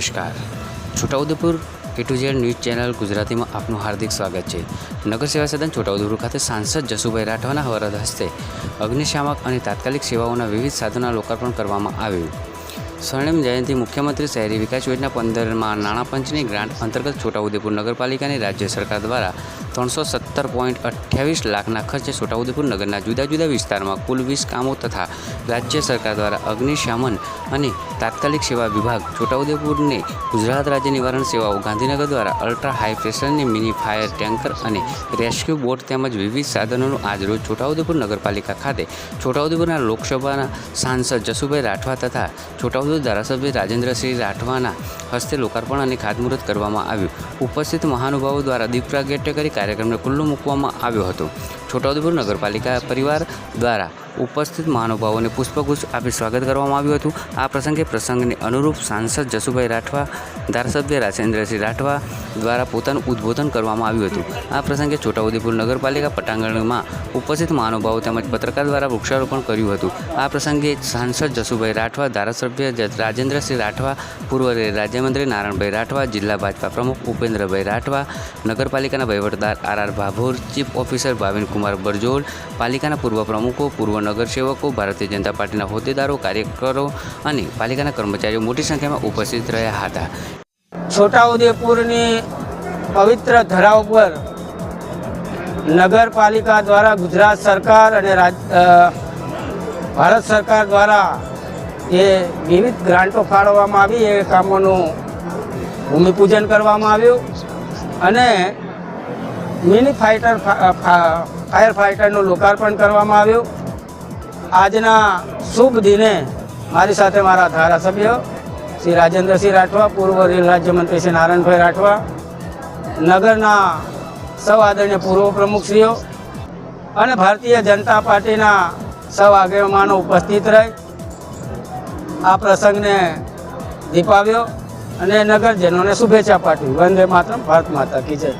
નમસ્કાર. Chhota Udepur A to Z news channel ગુજરાતીમાં આપનું હાર્દિક સ્વાગત છે. નગર સેવા સદન છોટાઉદેપુર ખાતે સાંસદ જસુભાઈ રાઠવાના વરદ હસ્તે અગ્નિશામક અને તાત્કાલિક સેવાઓના વિવિધ સાધનોના લોકાર્પણ કરવામાં આવ્યું. સ્વર્ણિમ જયંતિ મુખ્યમંત્રી શહેરી વિકાસ યોજના પંદરમાં નાણાં પંચની ગ્રાન્ટ અંતર્ગત છોટાઉદેપુર નગરપાલિકાની રાજ્ય સરકાર દ્વારા ત્રણસો સત્તર પોઈન્ટ અઠ્યાવીસ લાખના ખર્ચે છોટાઉદેપુર નગરના જુદા જુદા વિસ્તારમાં કુલ વીસ કામો તથા રાજ્ય સરકાર દ્વારા અગ્નિશામન અને તાત્કાલિક સેવા વિભાગ છોટાઉદેપુરને ગુજરાત રાજ્ય નિવારણ સેવાઓ ગાંધીનગર દ્વારા અલ્ટ્રા હાઈ પ્રેશરની મિની ફાયર ટેન્કર અને રેસ્ક્યુ બોટ તેમજ વિવિધ સાધનોનું આજરોજ છોટાઉદેપુર નગરપાલિકા ખાતે છોટાઉદેપુરના લોકસભાના સાંસદ જસુભાઈ રાઠવા તથા છોટાઉદેપુર ધારાસભ્ય રાજેન્દ્રસિંહ રાઠવાના હસ્તે લોકાર્પણ અને ખાતમુહૂર્ત કરવામાં આવ્યું. ઉપસ્થિત મહાનુભાવો દ્વારા દીપ પ્રાગટ્ય કરી કાર્યક્રમને ખુલ્લો મૂકવામાં આવ્યો હતો. છોટાઉદેપુર નગરપાલિકા પરિવાર દ્વારા ઉપસ્થિત મહાનુભાવોને પુષ્પગુચ્છ આપી સ્વાગત કરવામાં આવ્યું હતું. આ પ્રસંગે પ્રસંગને અનુરૂપ સાંસદ જસુભાઈ રાઠવા, ધારાસભ્ય રાજેન્દ્રસિંહ રાઠવા દ્વારા પોતાનું ઉદ્બોધન કરવામાં આવ્યું હતું. આ પ્રસંગે છોટાઉદેપુર નગરપાલિકા પટાંગણમાં ઉપસ્થિત મહાનુભાવો તેમજ પત્રકાર દ્વારા વૃક્ષારોપણ કર્યું હતું. આ પ્રસંગે સાંસદ જસુભાઈ રાઠવા, ધારાસભ્ય રાજેન્દ્રસિંહ રાઠવા, પૂર્વ રાજ્યમંત્રી નારાયણભાઈ રાઠવા, જિલ્લા ભાજપા પ્રમુખ ઉપેન્દ્રભાઈ રાઠવા, નગરપાલિકાના વહીવટદાર R R Bhabhor, chief officer Bhavin Kumar Barjol, પાલિકાના પૂર્વ પ્રમુખો, પૂર્વ નગરસેવકો, ભારતીય જનતા પાર્ટીના હોદ્દેદારો, કાર્યકરો અને પાલિકાના કર્મચારીઓ મોટી સંખ્યામાં ઉપસ્થિત રહ્યા હતા. છોટાઉદેપુરની પવિત્ર ધરા ઉપર નગરપાલિકા દ્વારા ગુજરાત સરકાર અને ભારત સરકાર દ્વારા એ વિવિધ ગ્રાન્ટો ફાળવવામાં આવી. એ કામોનું ભૂમિપૂજન કરવામાં આવ્યું અને મિની ફાઇટર ફાયર ફાઇટરનું લોકાર્પણ કરવામાં આવ્યું. આજના શુભ દિને મારી સાથે મારા ધારાસભ્ય શ્રી રાજેન્દ્રસિંહ રાઠવા, પૂર્વ રેલ રાજ્યમંત્રી શ્રી નારાયણભાઈ રાઠવા, નગરના સૌ આદરણીય પૂર્વ પ્રમુખશ્રીઓ અને ભારતીય જનતા પાર્ટીના સૌ આગેવાનો ઉપસ્થિત રહી. આ પ્રસંગને દીપાવ્યો અને નગરજનોને શુભેચ્છા પાઠવી. વંદે માતરમ, ભારત માતા કી જય.